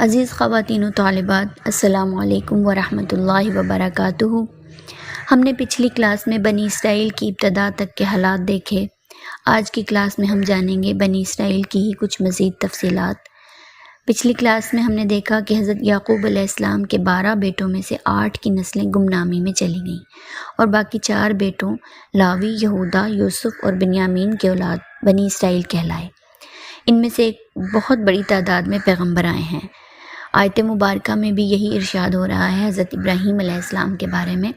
عزیز خواتین و طالبات، السلام علیکم ورحمۃ اللہ وبرکاتہ۔ ہم نے پچھلی کلاس میں بنی اسرائیل کی ابتدا تک کے حالات دیکھے۔ آج کی کلاس میں ہم جانیں گے بنی اسرائیل کی ہی کچھ مزید تفصیلات۔ پچھلی کلاس میں ہم نے دیکھا کہ حضرت یعقوب علیہ السلام کے بارہ بیٹوں میں سے آٹھ کی نسلیں گمنامی میں چلی گئیں اور باقی چار بیٹوں لاوی، یہودا، یوسف اور بنیامین کے اولاد بنی اسرائیل کہلائے۔ ان میں سے ایک بہت بڑی تعداد میں پیغمبر آئے ہیں۔ آیت مبارکہ میں بھی یہی ارشاد ہو رہا ہے حضرت ابراہیم علیہ السلام کے بارے میں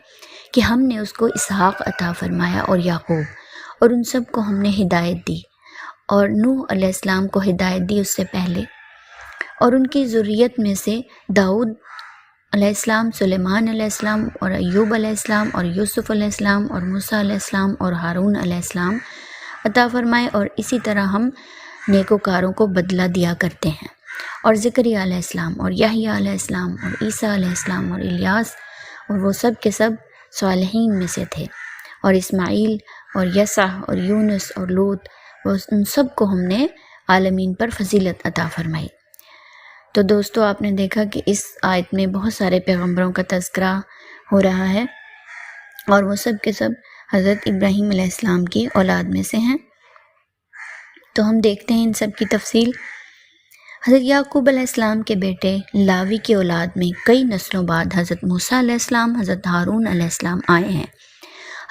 کہ ہم نے اس کو اسحاق عطا فرمایا اور یعقوب، اور ان سب کو ہم نے ہدایت دی، اور نوح علیہ السلام کو ہدایت دی اس سے پہلے۔ اور ان کی ضروریت میں سے داؤد علیہ السلام، سلیمان علیہ السلام، اور ایوب علیہ السلام، اور یوسف علیہ السلام، اور موسیٰ علیہ السلام، اور ہارون علیہ السلام عطا فرمائے، اور اسی طرح ہم نیکوکاروں کو بدلہ دیا کرتے ہیں۔ اور ذکری علیہ السلام اور یحییٰ علیہ السلام اور عیسیٰ علیہ السلام اور الیاس اور وہ سب کے سب صالحین میں سے تھے۔ اور اسماعیل اور یسع اور یونس اور لوت، وہ ان سب کو ہم نے عالمین پر فضیلت عطا فرمائی۔ تو دوستو، آپ نے دیکھا کہ اس آیت میں بہت سارے پیغمبروں کا تذکرہ ہو رہا ہے اور وہ سب کے سب حضرت ابراہیم علیہ السلام کی اولاد میں سے ہیں۔ تو ہم دیکھتے ہیں ان سب کی تفصیل۔ حضرت یعقوب علیہ السلام کے بیٹے لاوی کی اولاد میں کئی نسلوں بعد حضرت موسیٰ علیہ السلام، حضرت ہارون علیہ السلام آئے ہیں۔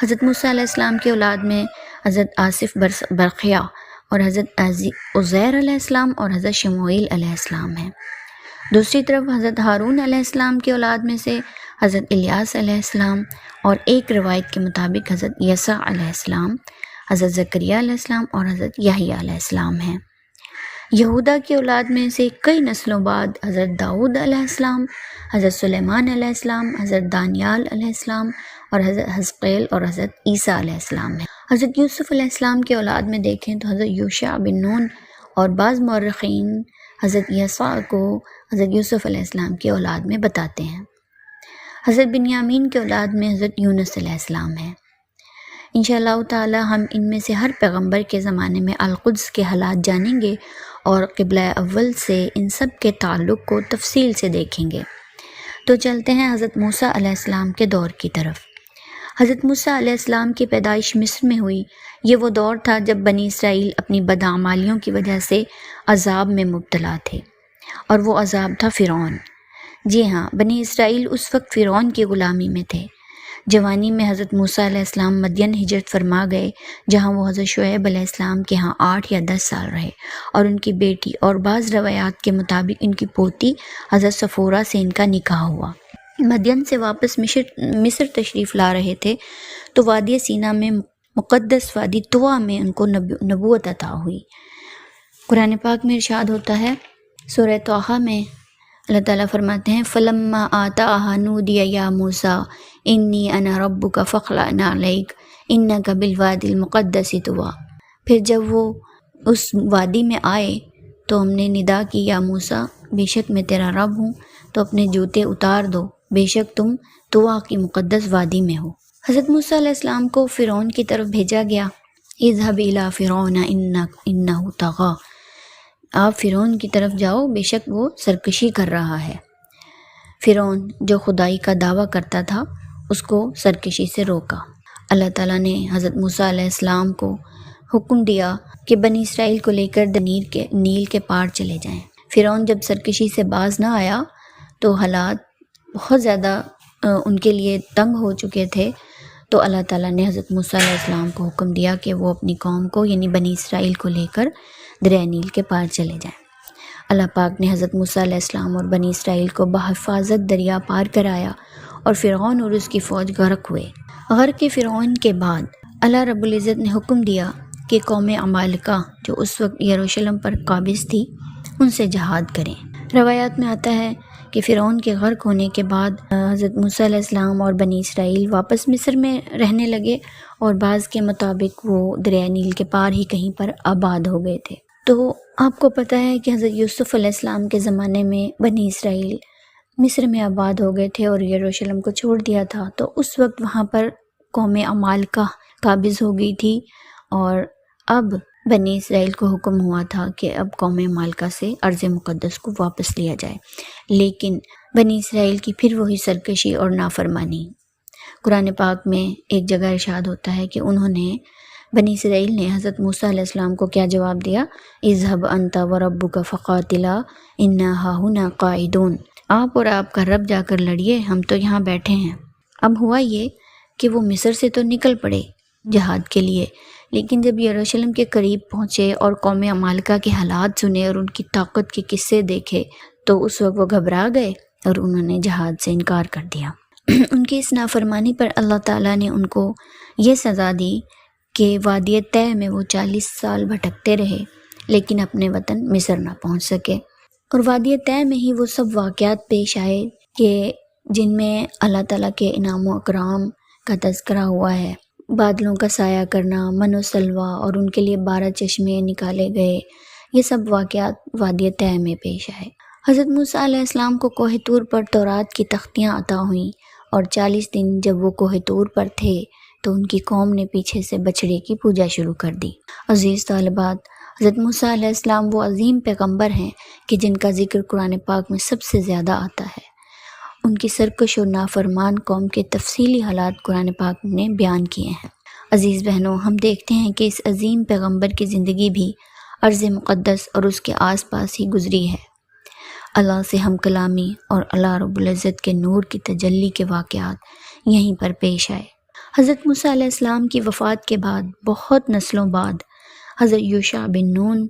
حضرت موسیٰ علیہ السلام کی اولاد میں حضرت آصف برقیہ اور حضرت عزیر علیہ السلام اور حضرت شموئیل علیہ السلام ہیں۔ دوسری طرف حضرت ہارون علیہ السلام کی اولاد میں سے حضرت الیاس علیہ السلام اور ایک روایت کے مطابق حضرت یسع علیہ السلام، حضرت ذکریہ علیہ السلام اور حضرت یحییٰ علیہ السلام ہیں۔ یہودا کی اولاد میں سے کئی نسلوں بعد حضرت داؤد علیہ السلام، حضرت سلیمان علیہ السلام، حضرت دانیال علیہ السلام اور حضرت حزقیل اور حضرت عیسیٰ علیہ السلام ہیں۔ حضرت یوسف علیہ السلام کے اولاد میں دیکھیں تو حضرت یوشع بن نون اور بعض مورخین حضرت یسوع کو حضرت یوسف علیہ السلام کی اولاد میں بتاتے ہیں۔ حضرت بنیامین کے اولاد میں حضرت یونس علیہ السلام ہیں۔ ان شاء اللہ تعالی ہم ان میں سے ہر پیغمبر کے زمانے میں القدس کے حالات جانیں گے اور قبلہ اول سے ان سب کے تعلق کو تفصیل سے دیکھیں گے۔ تو چلتے ہیں حضرت موسیٰ علیہ السلام کے دور کی طرف۔ حضرت موسیٰ علیہ السلام کی پیدائش مصر میں ہوئی۔ یہ وہ دور تھا جب بنی اسرائیل اپنی بدعمالیوں کی وجہ سے عذاب میں مبتلا تھے۔ اور وہ عذاب تھا فرعون۔ جی ہاں بنی اسرائیل اس وقت فرعون کی غلامی میں تھے۔ جوانی میں حضرت موسیٰ علیہ السلام مدین ہجرت فرما گئے، جہاں وہ حضرت شعیب علیہ السلام کے ہاں آٹھ یا دس سال رہے۔ اور ان کی بیٹی اور بعض روایات کے مطابق ان کی پوتی حضرت صفورہ سے ان کا نکاح ہوا۔ مدین سے واپس مصر مصر تشریف لا رہے تھے، تو وادی سینا میں مقدس وادی توا میں ان کو نبوت عطا ہوئی۔ قرآن پاک میں ارشاد ہوتا ہے، سورہ توحہ میں اللہ تعالیٰ فرماتے ہیں، فلما آتا نودیا یا موسا انی انا رب کا فخلا نعلیک ان کا بلواد المقدس توا پھر جب وہ اس وادی میں آئے، تو ہم نے ندا کی، یا موسا بے شک میں تیرا رب ہوں، تو اپنے جوتے اتار دو، بے شک تم توا کی مقدس وادی میں ہو۔ حضرت موسیٰ علیہ السلام کو فرعون کی طرف بھیجا گیا اظہب الى فرعون انہو تغا آپ فرعون کی طرف جاؤ، بے شک وہ سرکشی کر رہا ہے۔ فرعون جو خدائی کا دعویٰ کرتا تھا، اس کو سرکشی سے روکا۔ اللہ تعالیٰ نے حضرت موسیٰ علیہ السلام کو حکم دیا کہ بنی اسرائیل کو لے کر دنیر کے نیل کے پار چلے جائیں۔ فرعون جب سرکشی سے باز نہ آیا، تو حالات بہت زیادہ ان کے لیے تنگ ہو چکے تھے۔ تو اللہ تعالیٰ نے حضرت موسیٰ علیہ السلام کو حکم دیا کہ وہ اپنی قوم کو یعنی بنی اسرائیل کو لے کر دریا نیل کے پار چلے جائیں۔ اللہ پاک نے حضرت موسیٰ علیہ السلام اور بنی اسرائیل کو بحفاظت دریا پار کرایا اور فرعون اور اس کی فوج غرق ہوئے۔ غرق کے فرعون کے بعد اللہ رب العزت نے حکم دیا کہ قوم عمالکہ جو اس وقت یروشلم پر قابض تھی، ان سے جہاد کریں۔ روایات میں آتا ہے کہ فرعون کے غرق ہونے کے بعد حضرت موسیٰ علیہ السلام اور بنی اسرائیل واپس مصر میں رہنے لگے اور بعض کے مطابق وہ دریا نیل کے پار ہی کہیں پر آباد ہو گئے تھے۔ تو آپ کو پتہ ہے کہ حضرت یوسف علیہ السلام کے زمانے میں بنی اسرائیل مصر میں آباد ہو گئے تھے اور یروشلم کو چھوڑ دیا تھا۔ تو اس وقت وہاں پر قوم عمال کا قابض ہو گئی تھی اور اب بنی اسرائیل کو حکم ہوا تھا کہ اب قوم مالکہ سے عرض مقدس کو واپس لیا جائے۔ لیکن بنی اسرائیل کی پھر وہی سرکشی اور نافرمانی۔ قرآن پاک میں ایک جگہ ارشاد ہوتا ہے کہ انہوں نے بنی اسرائیل نے حضرت موسیٰ علیہ السلام کو کیا جواب دیا؟ اظہب انتا و ربو کا فقاتلا، انا ہاہنا قائدون آپ اور آپ کا رب جا کر لڑیے، ہم تو یہاں بیٹھے ہیں۔ اب ہوا یہ کہ وہ مصر سے تو نکل پڑے جہاد کے لیے، لیکن جب یروشلم کے قریب پہنچے اور قوم امالکہ کے حالات سنے اور ان کی طاقت کے قصے دیکھے، تو اس وقت وہ گھبرا گئے اور انہوں نے جہاد سے انکار کر دیا۔ ان کی اس نافرمانی پر اللہ تعالیٰ نے ان کو یہ سزا دی کہ وادی طے میں وہ چالیس سال بھٹکتے رہے، لیکن اپنے وطن مصر نہ پہنچ سکے۔ اور وادی طے میں ہی وہ سب واقعات پیش آئے کہ جن میں اللہ تعالیٰ کے انعام و اکرام کا تذکرہ ہوا ہے۔ بادلوں کا سایہ کرنا، من و سلوا اور ان کے لیے بارہ چشمے نکالے گئے، یہ سب واقعات وادی طے میں پیش آئے۔ حضرت موسیٰ علیہ السلام کو کوہ طور پر تورات کی تختیاں عطا ہوئیں اور چالیس دن جب وہ کوہ طور پر تھے تو ان کی قوم نے پیچھے سے بچڑے کی پوجا شروع کر دی۔ عزیز طالبات، حضرت موسیٰ علیہ السلام وہ عظیم پیغمبر ہیں کہ جن کا ذکر قرآن پاک میں سب سے زیادہ آتا ہے۔ ان کی سرکش اور نافرمان قوم کے تفصیلی حالات قرآن پاک نے بیان کیے ہیں۔ عزیز بہنوں، ہم دیکھتے ہیں کہ اس عظیم پیغمبر کی زندگی بھی عرض مقدس اور اس کے آس پاس ہی گزری ہے۔ اللہ سے ہم کلامی اور اللہ رب العزت کے نور کی تجلی کے واقعات یہیں پر پیش آئے۔ حضرت موسیٰ علیہ السلام کی وفات کے بعد بہت نسلوں بعد حضرت یوشا بن نون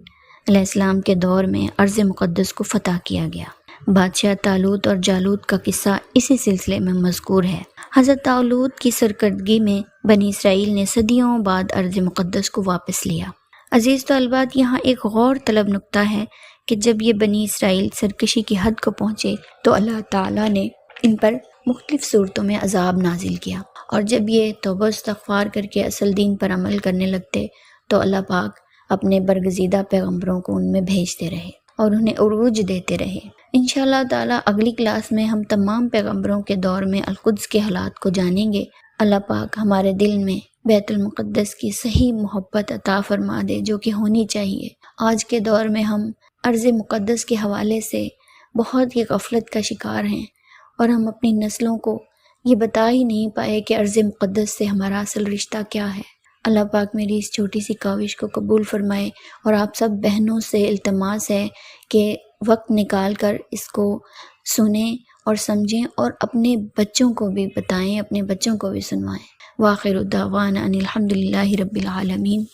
علیہ السلام کے دور میں عرض مقدس کو فتح کیا گیا۔ بادشاہ تالوت اور جالوت کا قصہ اسی سلسلے میں مذکور ہے۔ حضرت تعلود کی سرکردگی میں بنی اسرائیل نے صدیوں بعد عرض مقدس کو واپس لیا۔ عزیز طالبات یہاں ایک غور طلب نقطہ ہے کہ جب یہ بنی اسرائیل سرکشی کی حد کو پہنچے تو اللہ تعالیٰ نے ان پر مختلف صورتوں میں عذاب نازل کیا۔ اور جب یہ توبہ استغفار کر کے اصل دین پر عمل کرنے لگتے، تو اللہ پاک اپنے برگزیدہ پیغمبروں کو ان میں بھیجتے رہے اور انہیں عروج دیتے رہے۔ ان شاء اللہ تعالیٰ اگلی کلاس میں ہم تمام پیغمبروں کے دور میں القدس کے حالات کو جانیں گے۔ اللہ پاک ہمارے دل میں بیت المقدس کی صحیح محبت عطا فرما دے، جو کہ ہونی چاہیے۔ آج کے دور میں ہم عرض مقدس کے حوالے سے بہت ہی غفلت کا شکار ہیں۔ اور ہم اپنی نسلوں کو یہ بتا ہی نہیں پائے کہ عرض مقدس سے ہمارا اصل رشتہ کیا ہے۔ اللہ پاک میری اس چھوٹی سی کاوش کو قبول فرمائے اور آپ سب بہنوں سے التماس ہے کہ وقت نکال کر اس کو سنیں اور سمجھیں اور اپنے بچوں کو بھی بتائیں، اپنے بچوں کو بھی سنوائیں۔ واخر الدعوان ان الحمد للہ رب العالمین۔